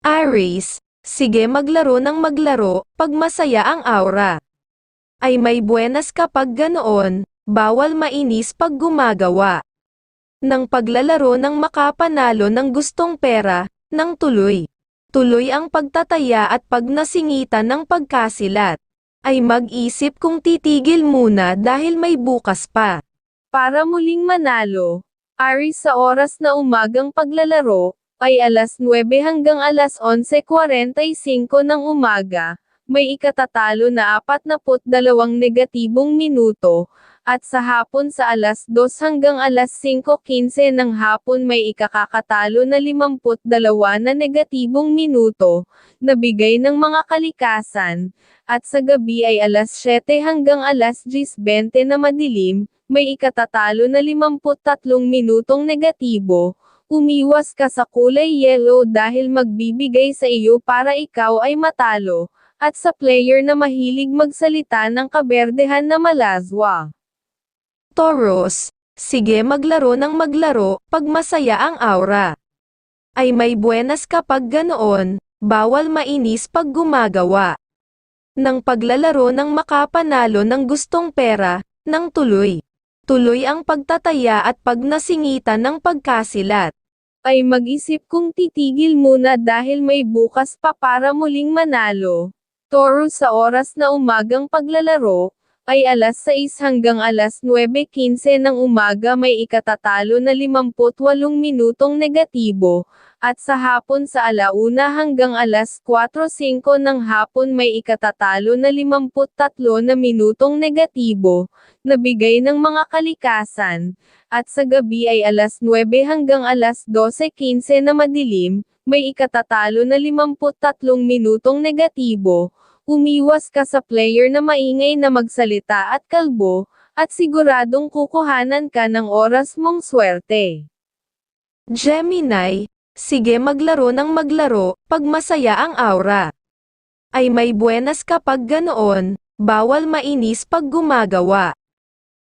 Aries, sige maglaro ng maglaro, pag masaya ang aura. Ay may buenas kapag ganoon, bawal mainis pag gumagawa. Ng paglalaro ng makapanalo ng gustong pera, ng tuloy. Tuloy ang pagtataya at pag nasingitan ng pagkasilat. Ay mag-isip kung titigil muna dahil may bukas pa. Para muling manalo, Aries sa oras na umagang paglalaro, ay alas 9 hanggang alas 11.45 ng umaga, may ikatatalo na 42 negatibong minuto, at sa hapon sa alas 2 hanggang alas 5.15 ng hapon may ikakakatalo na 52 na negatibong minuto, na bigay ng mga kalikasan, at sa gabi ay alas 7 hanggang alas 10.20 na madilim, may ikatatalo na 53 minutong negatibo, umiwas ka sa kulay yellow dahil magbibigay sa iyo para ikaw ay matalo, at sa player na mahilig magsalita ng kaberdehan na malazwa. Taurus, sige maglaro ng maglaro, pag masaya ang aura. Ay may buenas kapag ganoon, bawal mainis pag gumagawa. Ng paglalaro ng makapanalo ng gustong pera, ng tuloy. Tuloy ang pagtataya at pag nasingitan ng pagkasilat. Ay mag-isip kung titigil muna dahil may bukas pa para muling manalo. Taurus sa oras na umagang paglalaro, ay alas 6 hanggang alas 9.15 ng umaga may ikatatalo na 58 minutong negatibo, at sa hapon sa alauna hanggang alas 4.05 ng hapon may ikatatalo na 53 na minutong negatibo, na bigay ng mga kalikasan, at sa gabi ay alas 9 hanggang alas 12.15 na madilim, may ikatatalo na 53 minutong negatibo, umiwas ka sa player na maingay na magsalita at kalbo, at siguradong kukuhanan ka ng oras mong swerte. Gemini, sige maglaro ng maglaro, pag masaya ang aura. Ay may buenas kapag ganoon, bawal mainis pag gumagawa.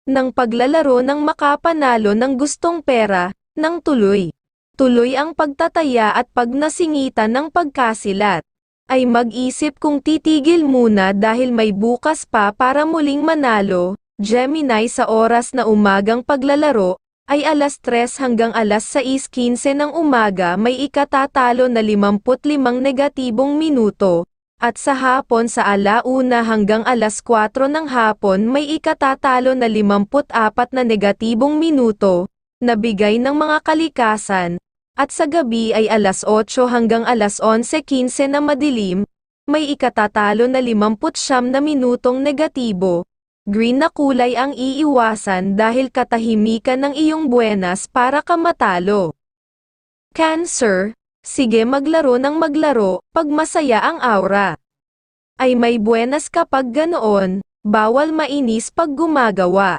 Ng paglalaro ng makapanalo ng gustong pera, ng tuloy. Tuloy ang pagtataya at pag nasingitan ng pagkasilat. Ay mag-isip kung titigil muna dahil may bukas pa para muling manalo, Gemini sa oras na umagang paglalaro, ay alas 3 hanggang alas 6.15 ng umaga may ikatatalo na 55 negatibong minuto, at sa hapon sa alauna hanggang alas 4 ng hapon may ikatatalo na 54 na negatibong minuto, na bigay ng mga kalikasan, at sa gabi ay alas 8 hanggang alas 11.15 na madilim, may ikatatalo na 59 na minutong negatibo. Green na kulay ang iiwasan dahil katahimikan ng iyong buenas para ka matalo. Cancer, sige maglaro ng maglaro, pag masaya ang aura. Ay may buenas kapag ganoon, bawal mainis pag gumagawa.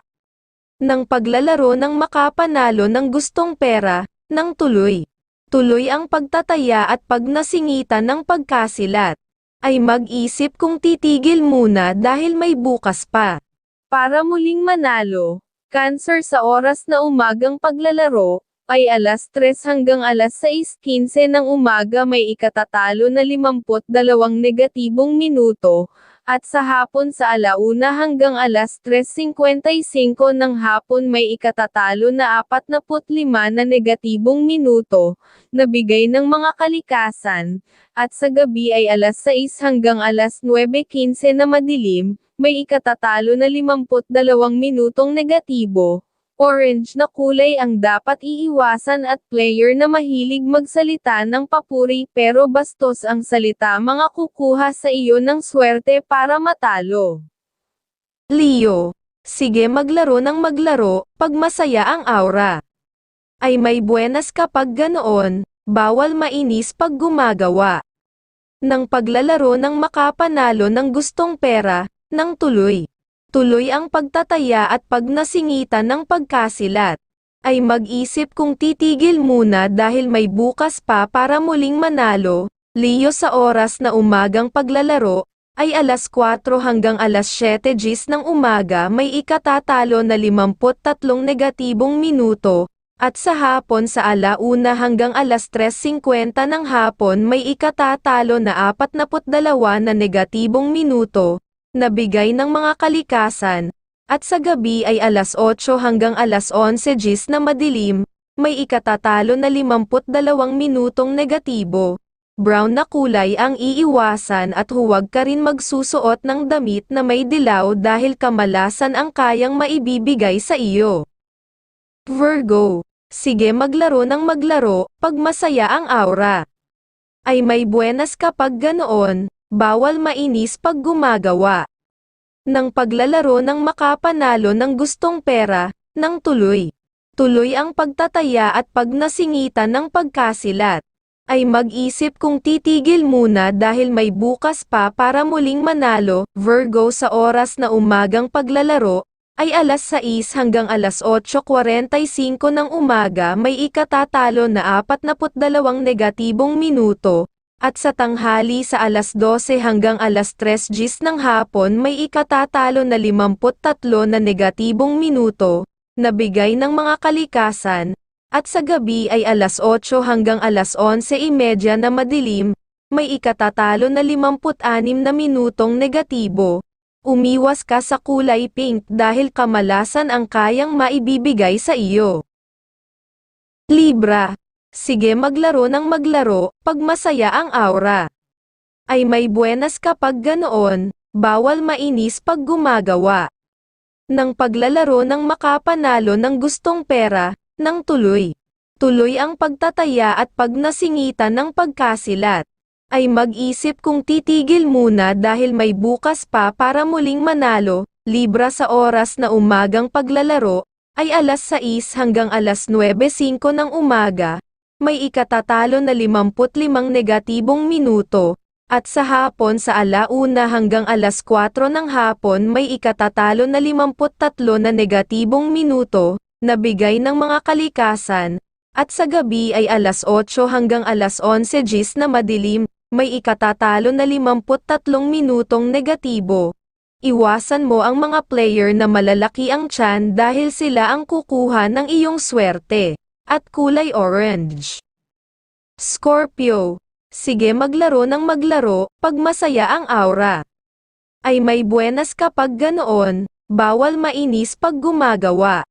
Ng paglalaro ng makapanalo ng gustong pera, ng tuloy. Tuloy ang pagtataya at pag nasingitan ng pagkasilat. Ay mag-isip kung titigil muna dahil may bukas pa. Para muling manalo, Cancer sa oras na umagang paglalaro, ay alas 3 hanggang alas 6.15 ng umaga may ikatatalo na 52 negatibong minuto, at sa hapon sa alauna hanggang alas 3.55 ng hapon may ikatatalo na 45 na negatibong minuto, na bigay ng mga kalikasan, at sa gabi ay alas 6 hanggang alas 9.15 na madilim, may ikatatalo na 52 minutong negatibo. Orange na kulay ang dapat iiwasan at player na mahilig magsalita ng papuri pero bastos ang salita mga kukuha sa iyo ng swerte para matalo. Leo, sige maglaro ng maglaro, pag masaya ang aura. Ay may buenas kapag ganoon, bawal mainis pag gumagawa. Ng paglalaro ng makapanalo ng gustong pera, ng tuloy. Tuloy ang pagtataya at pag nasingitan ng pagkasilat. Ay mag-isip kung titigil muna dahil may bukas pa para muling manalo, Leo sa oras na umagang paglalaro, ay alas 4 hanggang alas 7 gis ng umaga may ikatatalo na 53 negatibong minuto, At sa hapon sa alauna hanggang alas 3.50 ng hapon may ikatatalo na 42 na negatibong minuto, na bigay ng mga kalikasan, at sa gabi ay alas 8 hanggang alas 11 gis na madilim, may ikatatalo na 52 minutong negatibo. Brown na kulay ang iiwasan at huwag ka rin magsusuot ng damit na may dilaw dahil kamalasan ang kayang maibibigay sa iyo. Virgo, sige maglaro ng maglaro, pag masaya ang aura. Ay may buenas kapag ganoon, bawal mainis pag gumagawa. Nang paglalaro ng makapanalo ng gustong pera, ng tuloy. Tuloy ang pagtataya at pag nasingitan ng pagkasilat. Ay mag-isip kung titigil muna dahil may bukas pa para muling manalo, Virgo sa oras na umagang paglalaro, ay alas 6 hanggang alas 8.45 ng umaga may ikatatalo na 42 negatibong minuto, at sa tanghali sa alas 12 hanggang alas 3 gis ng hapon may ikatatalo na 53 na negatibong minuto, na bigay ng mga kalikasan, at sa gabi ay alas 8 hanggang alas 11.30 na madilim, may ikatatalo na 56 na minutong negatibo. Umiwas ka sa kulay pink dahil kamalasan ang kayang maibibigay sa iyo. Libra. Sige maglaro ng maglaro, pag masaya ang aura. Ay may buenas kapag ganoon, bawal mainis pag gumagawa. Nang paglalaro ng makapanalo ng gustong pera, ng tuloy. Tuloy ang pagtataya at pag nasingitan ng pagkasilat. Ay mag-isip kung titigil muna dahil may bukas pa para muling manalo, libra sa oras na umagang paglalaro, ay alas 6 hanggang alas 9.05 ng umaga, may ikatatalo na 55 negatibong minuto, at sa hapon sa alauna hanggang alas 4 ng hapon may ikatatalo na 53 na negatibong minuto, na bigay ng mga kalikasan, at sa gabi ay alas 8 hanggang alas 11 gis na madilim, may ikatatalo na 53 minutong negatibo. Iwasan mo ang mga player na malalaki ang tiyan dahil sila ang kukuha ng iyong swerte, at kulay orange. Scorpio, sige maglaro ng maglaro, pag masaya ang aura. Ay may buenas kapag ganoon, bawal mainis pag gumagawa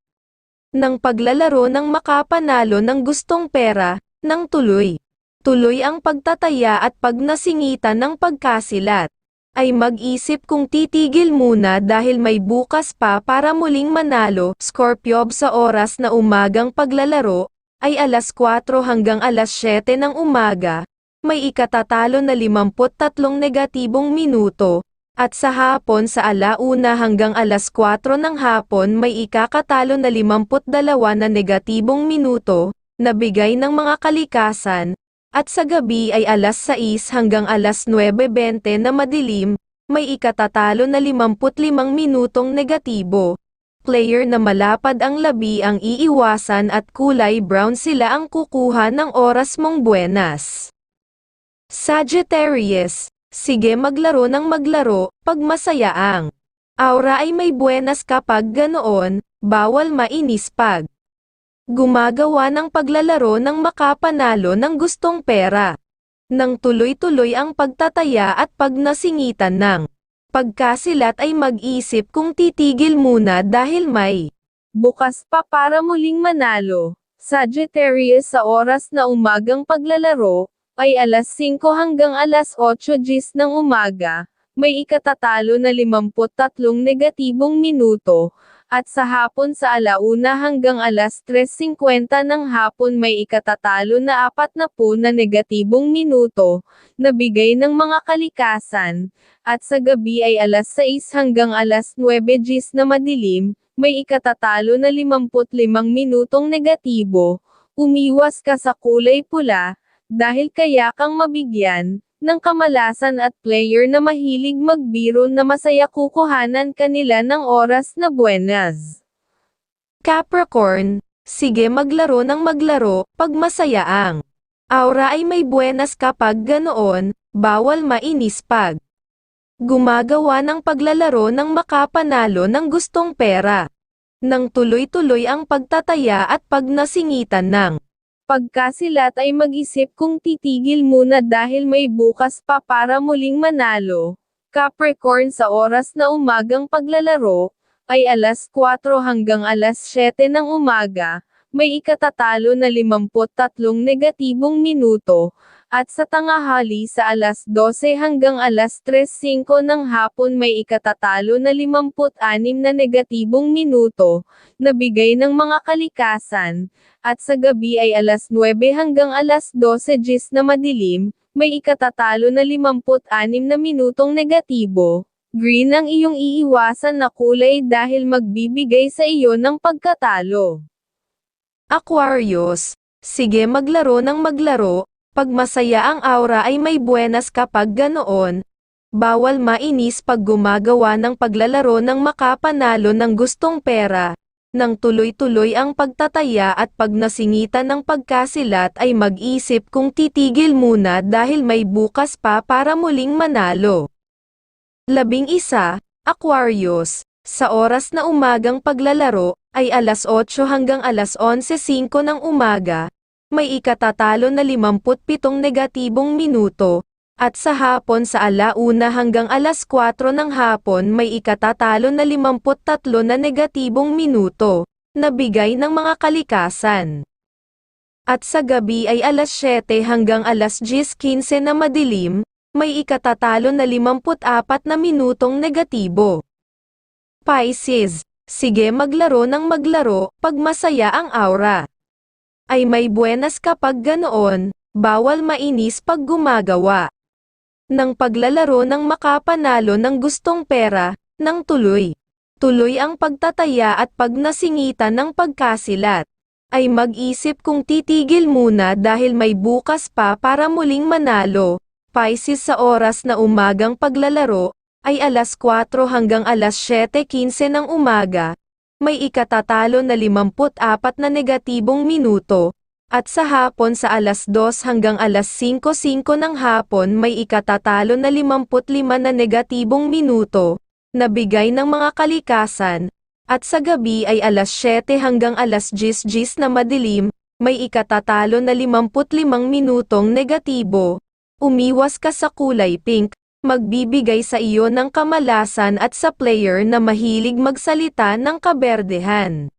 ng paglalaro ng makapanalo ng gustong pera, ng tuloy. Tuloy ang pagtataya at pag nasingitan ng pagkasilat. Ay mag-isip kung titigil muna dahil may bukas pa para muling manalo, Scorpio sa oras na umagang paglalaro, ay alas 4 hanggang alas 7 ng umaga, may ikatatalo na 53 negatibong minuto, at sa hapon sa alauna hanggang alas 4 ng hapon may ikakatalo na 52 na negatibong minuto, na bigay ng mga kalikasan, at sa gabi ay alas 6 hanggang alas 9.20 na madilim, may ikatatalo na 55 minutong negatibo. Player na malapad ang labi ang iiwasan at kulay brown sila ang kukuha ng oras mong buenas. Sagittarius, Sige maglaro ng maglaro, pag masaya ang aura ay may buenas kapag ganoon, bawal mainis pag gumagawa ng paglalaro ng makapanalo ng gustong pera. Nang tuloy-tuloy ang pagtataya at pag nasingitan ng pagkasilat ay mag-isip kung titigil muna dahil may Bukas pa para muling manalo. Sagittarius sa oras na umagang paglalaro, ay alas 5 hanggang alas 8 gis ng umaga, may ikatatalo na 53 negatibong minuto, at sa hapon sa alauna hanggang alas 3.50 ng hapon may ikatatalo na 40 na negatibong minuto, na bigay ng mga kalikasan, at sa gabi ay alas 6 hanggang alas 9 gis na madilim, may ikatatalo na 55 minutong negatibo, umiwas ka sa kulay pula, dahil kaya kang mabigyan, ng kamalasan at player na mahilig magbiro na masaya kukuhanan kanila ng oras na buenas. Capricorn, sige maglaro ng maglaro, pag masaya ang aura ay may buenas kapag ganoon, bawal mainis pag gumagawa ng paglalaro ng makapanalo ng gustong pera. Nang tuloy-tuloy ang pagtataya at pagnasingitan ng Pagkasilat ay mag-isip kung titigil muna dahil may bukas pa para muling manalo. Capricorn sa oras na umagang paglalaro, ay alas 4 hanggang alas 7 ng umaga, may ikatatalo na 53 negatibong minuto, at sa tangahali sa alas 12 hanggang alas 3.05 ng hapon may ikatatalo na 56 na negatibong minuto, na bigay ng mga kalikasan, at sa gabi ay alas 9 hanggang alas 12 gis na madilim, may ikatatalo na 56 na minutong negatibo. Green ang iyong iiwasan na kulay dahil magbibigay sa iyo ng pagkatalo. Aquarius. Sige maglaro ng maglaro, pag masaya ang aura ay may buenas kapag ganoon. Bawal mainis pag gumagawa ng paglalaro ng makapanalo ng gustong pera. Nang tuloy-tuloy ang pagtataya at pag nasingitan ng pagkasilat ay mag-isip kung titigil muna dahil may bukas pa para muling manalo. Labing isa, Aquarius. Sa oras na umagang paglalaro, ay alas 8 hanggang alas 11.05 ng umaga, may ikatatalo na 57 negatibong minuto, at sa hapon sa alauna hanggang alas 4 ng hapon may ikatatalo na 53 na negatibong minuto, na bigay ng mga kalikasan. At sa gabi ay alas 7 hanggang alas 10.15 na madilim, may ikatatalo na 54 na minutong negatibo. Pisces, sige maglaro ng maglaro, pag masaya ang aura. Ay may buenas kapag ganoon, bawal mainis pag gumagawa. Nang paglalaro ng makapanalo ng gustong pera, ng tuloy. Tuloy ang pagtataya at pagnasingitan ng pagkasilat. Ay mag-isip kung titigil muna dahil may bukas pa para muling manalo. Pisces sa oras na umagang paglalaro, ay alas 4 hanggang alas 7.15 ng umaga, may ikatatalo na 54 na negatibong minuto, at sa hapon sa alas 2 hanggang alas 5.05 ng hapon may ikatatalo na 55 na negatibong minuto, na bigay ng mga kalikasan, at sa gabi ay alas 7 hanggang alas 10 na madilim, may ikatatalo na 55 minutong negatibo. Umiwas ka sa kulay pink, magbibigay sa iyo ng kamalasan at sa player na mahilig magsalita ng kaberdehan.